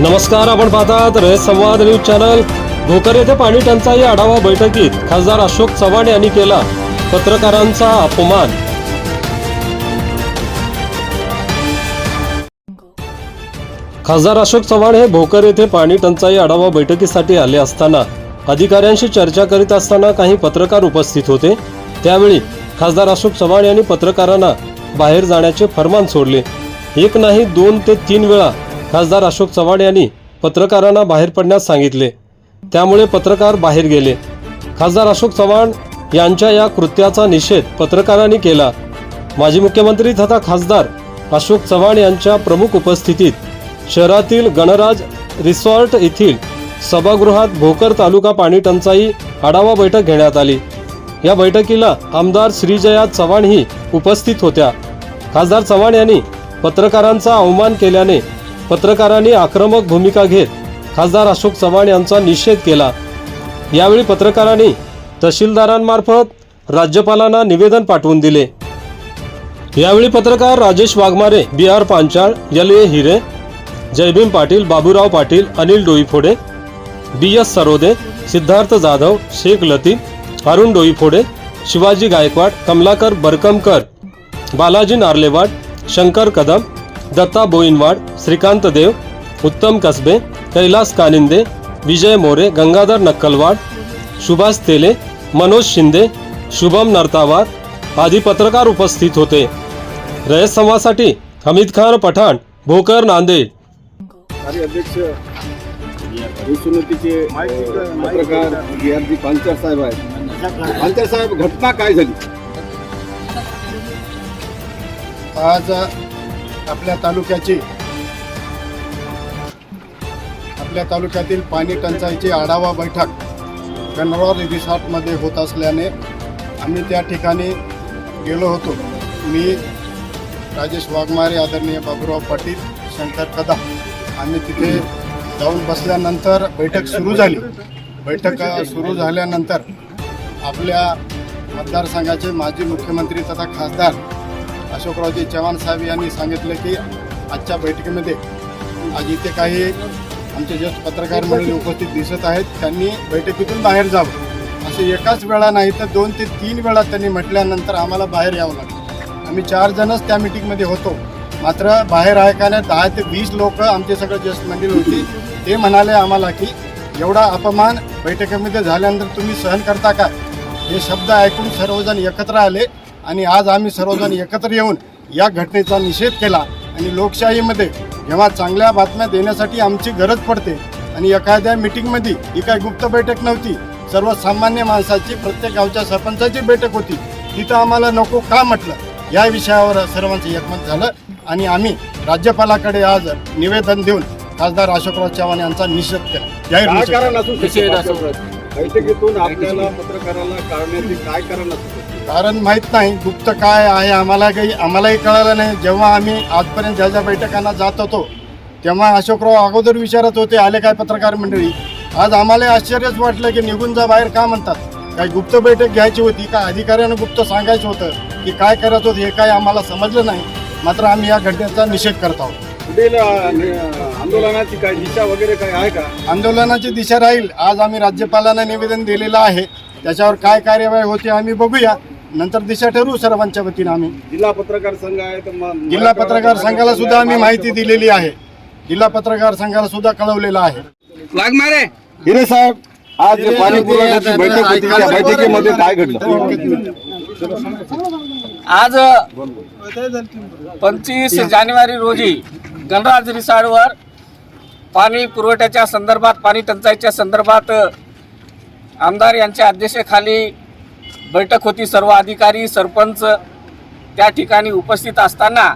नमस्कार आपण पाहतात रयत संवाद न्यूज चॅनल. भोकर येथे पाणी टंचाई आढावा बैठकीत खासदार अशोक चव्हाण यांनी केला पत्रकारांचा अपमान. खासदार अशोक चव्हाण हे भोकर येथे पाणी टंचाई आढावा बैठकीसाठी आले असताना अधिकाऱ्यांशी चर्चा करीत असताना काही पत्रकार उपस्थित होते. त्यावेळी खासदार अशोक चव्हाण यांनी पत्रकारांना बाहेर जाण्याचे फरमान सोडले. एक नाही दोन ते तीन वेळा खासदार अशोक चव्हाण यांनी पत्रकारांना बाहेर पडण्यास सांगितले. त्यामुळे पत्रकार बाहेर गेले. खासदार अशोक चव्हाण यांच्या या कृत्याचा निषेध पत्रकारांनी केला. माजी मुख्यमंत्री तथा खासदार अशोक चव्हाण यांच्या प्रमुख उपस्थितीत शहरातील गणराज रिसॉर्ट येथील सभागृहात भोकर तालुका पाणी टंचाई आढावा बैठक घेण्यात आली. या बैठकीला आमदार श्रीजया चव्हाणही उपस्थित होत्या. खासदार चव्हाण यांनी पत्रकारांचा अवमान केल्याने पत्रकारांनी आक्रमक भूमिका घेत खासदार अशोक चव्हाण यांचा निषेध केला. यावेळी पत्रकारांनी तहसीलदारांमार्फत राज्यपालांना निवेदन पाठवून दिले. यावेळी पत्रकार Rajesh Waghmare B R Panchal L A Hire Jaybhim Patil Baburao Patil Anil Doiphode B S Sarode Siddharth Jadhav Shaikh Latif Arun Doiphode Shivaji Gaikwad Kamlakar Barkamkar Balaji Narlewad Shankar Kadam Datta Boinwad Shrikant Deo Uttam Kasbe Kailas कानिंदे विजय मोरे गंगाधर नक्कलवाड सुभाष तेले मनोज शिंदे शुभम नरतावार आदी पत्रकार उपस्थित होते. रयत संवादसाठी हमीद खान पठाण भोकर नांदेड. कार्य अध्यक्ष भूसुन्नतीचे पत्रकार गियारजी पांचाळ साहेब आहेत. पांचाळ साहेब घटना काय झाली? आज आपल्या तालुक्याची. आपल्या तालुक्यातील पाणी टंचाईची आढावा बैठक गणराज रिसॉर्टमध्ये होत असल्याने आम्ही त्या ठिकाणी गेलो होतो. मी राजेश वाघमारे आदरणीय बाबूराव पाटील शंकर कदा आम्ही तिथे जाऊन बसल्यानंतर बैठक सुरू झाली. बैठक सुरू झाल्यानंतर आपल्या मतदारसंघाचे माजी मुख्यमंत्री तथा खासदार अशोकरावजी चव्हाण साहेब यांनी सांगितलं की आजच्या बैठकीमध्ये आज इथे काही आमचे ज्येष्ठ पत्रकार मंडळी उपस्थित दिसत आहेत. त्यांनी बैठकीतून बाहेर जावं. असं एकाच वेळा नाही तर दोन ते तीन वेळा त्यांनी म्हटल्यानंतर आम्हाला बाहेर यावं लागलं. आम्ही चार जणच त्या मिटिंगमध्ये होतो. मात्र बाहेर ऐकायला दहा ते वीस लोक आमचे सगळे ज्येष्ठ मंडळी होती. ते म्हणाले आम्हाला की एवढा अपमान बैठकीमध्ये झाल्यानंतर तुम्ही सहन करता का? हे शब्द ऐकून सर्वजण एकत्र आले. आणि आज आम्ही सर्वजण एकत्र येऊन या घटनेचा निषेध केला आणि लोकशाहीमध्ये जेव्हा चांगल्या बातम्या देण्यासाठी आमची गरज पडते आणि एखाद्या मिटिंगमध्ये ही काही गुप्त बैठक नव्हती सर्वसामान्य माणसाची प्रत्येक गावच्या सरपंचाची बैठक होती तिथं आम्हाला नको का म्हटलं? या विषयावर सर्वांचं एकमत झालं आणि आम्ही राज्यपालाकडे आज निवेदन देऊन खासदार अशोकराव चव्हाण यांचा निषेध केला. जाहीर काय बैठकीतून आपल्याला पत्रकाराला काढण्याचे काय कारण असू शकते? कारण माहीत नाही गुप्त काय आहे आम्हाला काही आम्हालाही कळालं नाही. जेव्हा आम्ही आजपर्यंत ज्या ज्या बैठकांना जात होतो तेव्हा अशोकराव अगोदर विचारत होते आले काय पत्रकार मंडळी? आज आम्हाला आश्चर्यच वाटलं की निघून जा बाहेर का म्हणतात. काही गुप्त बैठक घ्यायची होती का अधिकाऱ्यानं गुप्त सांगायचं होतं की काय करत होते हे काय आम्हाला समजलं नाही. मात्र आम्ही या घटनेचा निषेध करत आहोत. पुढील आंदोलनाची काय दिशा वगैरे काय आहे का? आंदोलनाची दिशा राहील. आज आम्ही राज्यपालांना निवेदन दिलेलं आहे. त्याच्यावर काय कार्यवाही होते आम्ही बघूया. नंतर दिशा ठरवू सर्वांच्या वतीनं आम्ही. जिल्हा पत्रकार संघ आहे तर जिल्हा पत्रकार संघाला सुद्धा आम्ही माहिती दिलेली आहे. जिल्हा पत्रकार संघाला सुद्धा कळवलेलं आहे. वाघमारे हिरे साहेब आज जे पाणी पुरवठ्याची बैठक होती. त्या बैठकीमध्ये काय घडलं? आज पंचवीस जानेवारी रोजी गणराज रिसॉर्टवर पाणी पुरवठ्याच्या संदर्भात पाणी टंचाईच्या संदर्भात आमदार यांच्या अध्यक्षतेखाली बैठक होती. सर्व अधिकारी सरपंच त्या ठिकाणी उपस्थित असताना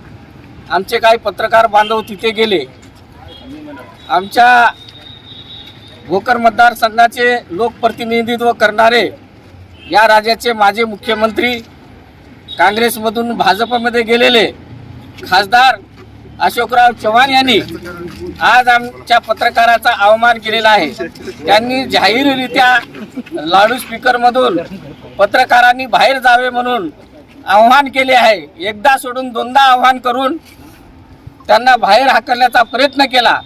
आमचे काही पत्रकार बांधव तिथे गेले. आमच्या भोकर मतदारसंघाचे लोकप्रतिनिधित्व करणारे या राज्याचे माजी मुख्यमंत्री काँग्रेसमधून भाजपमध्ये गेलेले खासदार अशोकराव चव्हाण यांनी आज आमच्या पत्रकाराचा अवमान केलेला आहे. त्यांनी जाहीररित्या लाडू स्पीकरमधून पत्रकारांनी बाहेर जावे म्हणून आव्हान केले आहे. एकदा सोडून दोनदा आव्हान करून त्यांना बाहेर हाकलण्याचा प्रयत्न केला.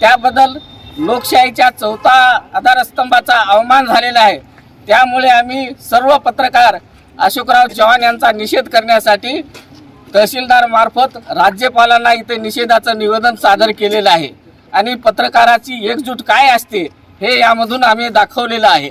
त्याबद्दल लोकशाहीच्या चौथा आधारस्तंभाचा अवमान झालेला आहे. त्यामुळे आम्ही सर्व पत्रकार अशोकराव चव्हाण यांचा निषेध करण्यासाठी तहसीलदार मार्फत राज्यपालांना इथे निषेधाचं निवेदन सादर केलेलं आहे. आणि पत्रकाराची एकजूट काय असते हे यामधून आम्ही दाखवलेलं आहे.